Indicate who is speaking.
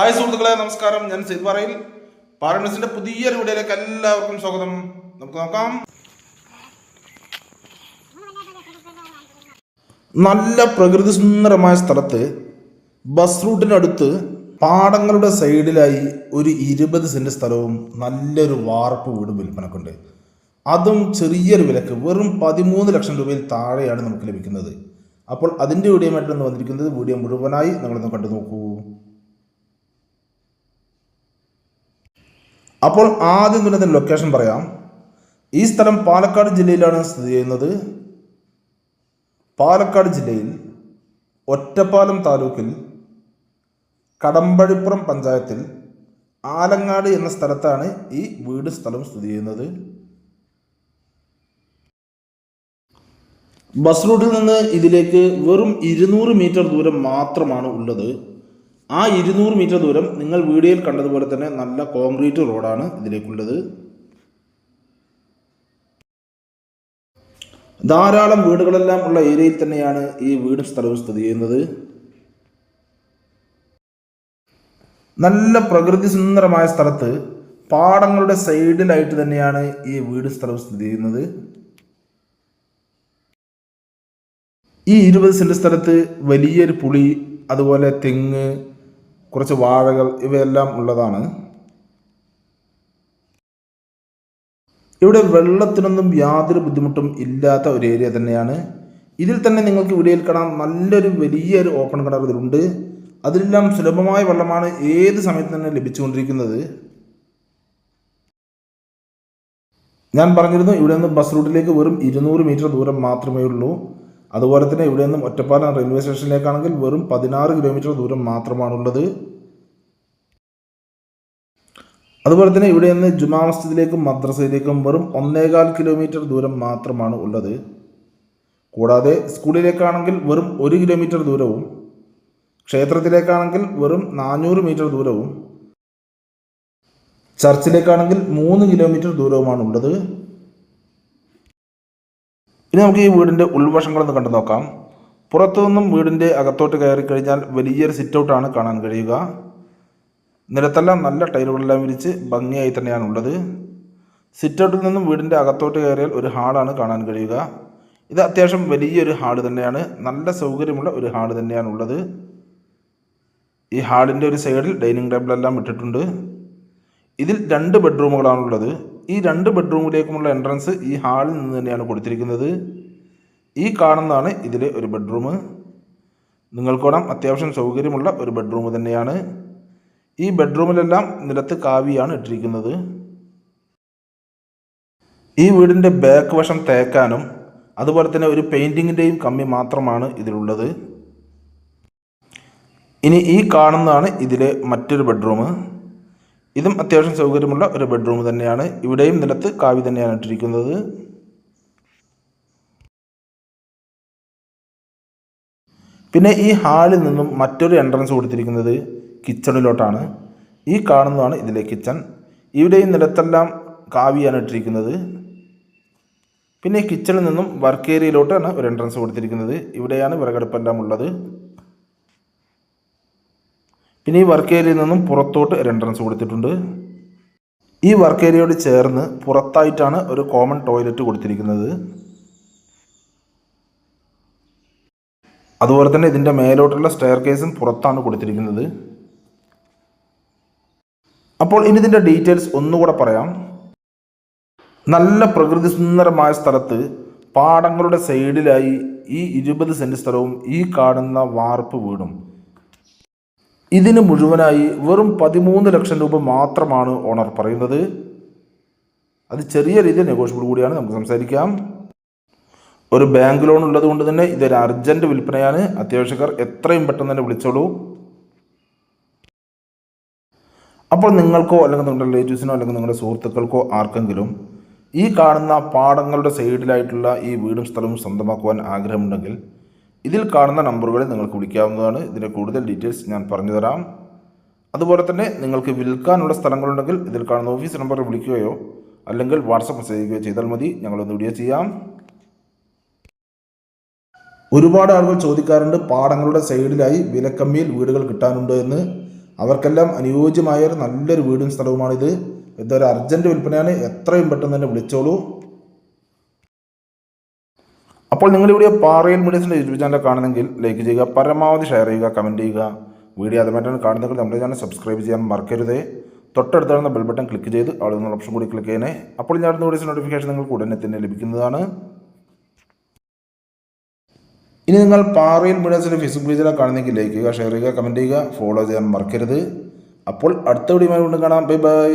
Speaker 1: Hi സുഹൃത്തുക്കളെ നമസ്കാരം. ഞാൻ സെയ്ത് പറയിൽ. പാരൻസിന്റെ പുതിയൊരു വീഡിയോയിലേക്ക് എല്ലാവർക്കും സ്വാഗതം. നമുക്ക് നോക്കാം. നല്ല പ്രകൃതി സുന്ദരമായ സ്ഥലത്ത് ബസ് റൂട്ടിനടുത്ത് പാടങ്ങളുടെ സൈഡിലായി ഒരു ഇരുപത് സെന്റ് സ്ഥലവും നല്ലൊരു വാർപ്പ് വീടും വിൽപ്പനക്കുണ്ട്. അതും ചെറിയൊരു വിലക്ക്. വെറും പതിമൂന്ന് ലക്ഷം രൂപയിൽ താഴെയാണ് നമുക്ക് ലഭിക്കുന്നത്. അപ്പോൾ അതിന്റെ വീഡിയോ ആയിട്ടാണ് വന്നിരിക്കുന്നത്. വീഡിയോ മുഴുവനായി നിങ്ങളൊന്ന് കണ്ടു നോക്കൂ അപ്പോൾ ആദ്യം തന്നെ ലൊക്കേഷൻ പറയാം. ഈ സ്ഥലം പാലക്കാട് ജില്ലയിലാണ് സ്ഥിതി ചെയ്യുന്നത്. പാലക്കാട് ജില്ലയിൽ ഒറ്റപ്പാലം താലൂക്കിൽ കടമ്പഴിപ്പുറം പഞ്ചായത്തിൽ ആലങ്ങാട് എന്ന സ്ഥലത്താണ് ഈ വീട് സ്ഥലം സ്ഥിതി ചെയ്യുന്നത്. ബസ് റൂട്ടിൽ നിന്ന് ഇതിലേക്ക് വെറും ഇരുന്നൂറ് മീറ്റർ ദൂരം മാത്രമാണ് ഉള്ളത്. ആ ഇരുന്നൂറ് മീറ്റർ ദൂരം നിങ്ങൾ വീഡിയോയിൽ കണ്ടതുപോലെ തന്നെ നല്ല കോൺക്രീറ്റ് റോഡാണ് ഇതിലേക്കുള്ളത്. ധാരാളം വീടുകളെല്ലാം ഉള്ള ഏരിയയിൽ തന്നെയാണ് ഈ വീടും സ്ഥലവും സ്ഥിതി ചെയ്യുന്നത്. നല്ല പ്രകൃതി സുന്ദരമായ സ്ഥലത്ത് പാടങ്ങളുടെ സൈഡിലായിട്ട് തന്നെയാണ് ഈ വീട് സ്ഥലവും സ്ഥിതി ചെയ്യുന്നത്. ഈ ഇരുപത് സെന്റ് സ്ഥലത്ത് വലിയൊരു പുളി അതുപോലെ തെങ്ങ് കുറച്ച് വാഴകൾ ഇവയെല്ലാം ഉള്ളതാണ്. ഇവിടെ വെള്ളത്തിനൊന്നും യാതൊരു ബുദ്ധിമുട്ടും ഇല്ലാത്ത ഒരു ഏരിയ തന്നെയാണ്. ഇതിൽ തന്നെ നിങ്ങൾക്ക് വീഡിയോയിൽ കാണാം നല്ലൊരു വലിയൊരു ഓപ്പൺ കിണർ ഇതിലുണ്ട് അതിലെല്ലാം സുലഭമായ വെള്ളമാണ് ഏത് സമയത്ത് തന്നെ ലഭിച്ചുകൊണ്ടിരിക്കുന്നത്. ഞാൻ പറഞ്ഞിരുന്നു ഇവിടെ നിന്ന് ബസ് റൂട്ടിലേക്ക് വെറും ഇരുന്നൂറ് മീറ്റർ ദൂരം മാത്രമേ ഉള്ളൂ അതുപോലെ തന്നെ ഇവിടെ നിന്നും ഒറ്റപ്പാലം റെയിൽവേ സ്റ്റേഷനിലേക്കാണെങ്കിൽ വെറും പതിനാറ് കിലോമീറ്റർ ദൂരം മാത്രമാണുള്ളത്. അതുപോലെ തന്നെ ഇവിടെ നിന്ന് ജുമാ മസ്ജിദിലേക്കും മദ്രസയിലേക്കും വെറും ഒന്നേകാൽ കിലോമീറ്റർ ദൂരം മാത്രമാണ് ഉള്ളത്. കൂടാതെ സ്കൂളിലേക്കാണെങ്കിൽ വെറും ഒരു കിലോമീറ്റർ ദൂരവും ക്ഷേത്രത്തിലേക്കാണെങ്കിൽ വെറും നാനൂറ് മീറ്റർ ദൂരവും ചർച്ചിലേക്കാണെങ്കിൽ മൂന്ന് കിലോമീറ്റർ ദൂരവുമാണ് ഉള്ളത് ഇനി നമുക്ക് ഈ വീടിന്റെ ഉൾവശങ്ങളൊന്ന് കണ്ടു നോക്കാം. പുറത്തു നിന്നും വീടിന്റെ അകത്തോട്ട് കയറി കഴിഞ്ഞാൽ വലിയൊരു സിറ്റ് ഔട്ടാണ് കാണാൻ കഴിയുക. നിലത്തെല്ലാം നല്ല ടൈലുകളെല്ലാം വിരിച്ച് ഭംഗിയായി തന്നെയാണ് ഉള്ളത്. സിറ്റ് ഔട്ടിൽ നിന്നും വീടിന്റെ അകത്തോട്ട് കയറിയാൽ ഒരു ഹാളാണ് കാണാൻ കഴിയുക. ഇത് അത്യാവശ്യം വലിയൊരു ഹാൾ തന്നെയാണ്. നല്ല സൗകര്യമുള്ള ഒരു ഹാൾ തന്നെയാണ് ഉള്ളത്. ഈ ഹാളിന്റെ ഒരു സൈഡിൽ ഡൈനിങ് ടേബിളെല്ലാം ഇട്ടിട്ടുണ്ട്. ഇതിൽ രണ്ട് ബെഡ്റൂമുകളാണുള്ളത്. ഈ രണ്ട് ബെഡ്റൂമിലേക്കുമുള്ള എൻട്രൻസ് ഈ ഹാളിൽ നിന്ന് തന്നെയാണ് കൊടുത്തിരിക്കുന്നത്. ഈ കാണുന്നതാണ് ഇതിലെ ഒരു ബെഡ്റൂം നിങ്ങൾക്കോണം അത്യാവശ്യം സൗകര്യമുള്ള ഒരു ബെഡ്റൂം തന്നെയാണ്. ഈ ബെഡ്റൂമിലെല്ലാം നിലത്ത് കാവിയാണ് ഇട്ടിരിക്കുന്നത്. ഈ വീടിന്റെ ബാക്ക് വശം തേക്കാനും അതുപോലെ തന്നെ ഒരു പെയിന്റിങ്ങിന്റെയും കമ്മി മാത്രമാണ് ഇതിലുള്ളത്. ഇനി ഈ കാണുന്നതാണ് ഇതിലെ മറ്റൊരു ബെഡ്റൂം ഇതും അത്യാവശ്യം സൗകര്യമുള്ള ഒരു ബെഡ്റൂം തന്നെയാണ്. ഇവിടെയും നിലത്ത് കാവി തന്നെയാണ് ഇട്ടിരിക്കുന്നത്. പിന്നെ ഈ ഹാളിൽ നിന്നും മറ്റൊരു എൻട്രൻസ് കൊടുത്തിരിക്കുന്നത് കിച്ചണിലോട്ടാണ്. ഈ കാണുന്നതാണ് ഇതിലെ കിച്ചൺ ഇവിടെയും നിലത്തെല്ലാം കാവിയാണ് ഇട്ടിരിക്കുന്നത്. പിന്നെ കിച്ചണിൽ നിന്നും വർക്ക് ഏരിയയിലോട്ടാണ് ഒരു എൻട്രൻസ് കൊടുത്തിരിക്കുന്നത്. ഇവിടെയാണ് വിറകടുപ്പെല്ലാം ഉള്ളത്. പിന്നെ ഈ വർക്ക് ഏരിയയിൽ നിന്നും പുറത്തോട്ട് ഒരു കൊടുത്തിട്ടുണ്ട്. ഈ വർക്ക് ഏരിയയോട് ചേർന്ന് പുറത്തായിട്ടാണ് ഒരു കോമൺ ടോയ്ലറ്റ് കൊടുത്തിരിക്കുന്നത്. അതുപോലെ തന്നെ ഇതിന്റെ മേലോട്ടുള്ള സ്റ്റെയർ കേസും പുറത്താണ് കൊടുത്തിരിക്കുന്നത്. അപ്പോൾ ഇനി ഇതിന്റെ ഡീറ്റെയിൽസ് ഒന്നുകൂടെ പറയാം. നല്ല പ്രകൃതി സുന്ദരമായ സ്ഥലത്ത് പാടങ്ങളുടെ സൈഡിലായി ഈ ഇരുപത് സെന്റ് സ്ഥലവും ഈ കാണുന്ന വാർപ്പ് വീടും. ഇതിന് മുഴുവനായി വെറും പതിമൂന്ന് ലക്ഷം രൂപ മാത്രമാണ് ഓണർ പറയുന്നത്. അത് ചെറിയ രീതിയിൽ നെഗോഷ്യബിൾ കൂടിയാണ്. നമുക്ക് സംസാരിക്കാം. ഒരു ബാങ്ക് ലോൺ ഉള്ളത് കൊണ്ട് തന്നെ ഇതൊരു അർജന്റ് വിൽപ്പനയാണ്. അത്യാവശ്യക്കാർ എത്രയും പെട്ടെന്ന് തന്നെ വിളിച്ചോളൂ. അപ്പോൾ നിങ്ങൾക്കോ അല്ലെങ്കിൽ നിങ്ങളുടെ റിലേറ്റീവ്സിനോ അല്ലെങ്കിൽ നിങ്ങളുടെ സുഹൃത്തുക്കൾക്കോ ആർക്കെങ്കിലും ഈ കാണുന്ന പാടങ്ങളുടെ സൈഡിലായിട്ടുള്ള ഈ വീടും സ്ഥലവും സ്വന്തമാക്കുവാൻ ആഗ്രഹമുണ്ടെങ്കിൽ ഇതിൽ കാണുന്ന നമ്പറുകളിൽ നിങ്ങൾക്ക് വിളിക്കാവുന്നതാണ്. ഇതിന്റെ കൂടുതൽ ഡീറ്റെയിൽസ് ഞാൻ പറഞ്ഞു തരാം. അതുപോലെ തന്നെ നിങ്ങൾക്ക് വിൽക്കാനുള്ള സ്ഥലങ്ങളുണ്ടെങ്കിൽ ഇതിൽ കാണുന്ന ഓഫീസ് നമ്പറിൽ വിളിക്കുകയോ അല്ലെങ്കിൽ വാട്സപ്പ് മെസ്സേജ് ചെയ്യുകയോ ചെയ്താൽ മതി. ഞങ്ങളൊന്ന് വീഡിയോ ചെയ്യാം. ഒരുപാട് ആളുകൾ ചോദിക്കാറുണ്ട് പാടങ്ങളുടെ സൈഡിലായി വിലക്കമ്മിയിൽ വീടുകൾ കിട്ടാനുണ്ട് എന്ന്. അവർക്കെല്ലാം അനുയോജ്യമായ ഒരു നല്ലൊരു വീടും സ്ഥലവുമാണിത്. ഇതൊരു അർജന്റ് വിൽപ്പനയാണ്. എത്രയും പെട്ടെന്ന് തന്നെ വിളിച്ചോളൂ. അപ്പോൾ നിങ്ങളിവിടെ പാറയിൽ മീഡിയസിന്റെ യൂട്യൂബ് ചാനൽ കാണുന്നെങ്കിൽ ലൈക്ക് ചെയ്യുക പരമാവധി ഷെയർ ചെയ്യുക കമന്റ് ചെയ്യുക. വീഡിയോ അതുമായിട്ടാണ് കാണുന്നെങ്കിൽ നമ്മുടെ ചാനൽ സബ്സ്ക്രൈബ് ചെയ്യാൻ മറക്കരുത്. തൊട്ടടുത്ത് കാണുന്ന ബെൽ ബട്ടൺ ക്ലിക്ക് ചെയ്ത് അവിടെ ഓപ്ഷൻ കൂടി ക്ലിക്ക് ചെയ്യണേ. അപ്പോൾ ഞാൻ വീഡിയോസ് നോട്ടിഫിക്കേഷൻ നിങ്ങൾക്ക് ഉടനെ തന്നെ ലഭിക്കുന്നതാണ്. ഇനി നിങ്ങൾ പാറയിൽ മീഡിയസിന്റെ ഫേസ്ബുക്ക് പേജിലാണ് കാണുന്നെങ്കിൽ ലൈക്ക് ചെയ്യുക ഷെയർ ചെയ്യുക കമന്റ് ചെയ്യുക ഫോളോ ചെയ്യാൻ മറക്കരുത്. അപ്പോൾ അടുത്ത വീഡിയോ കാണാം. Bye bye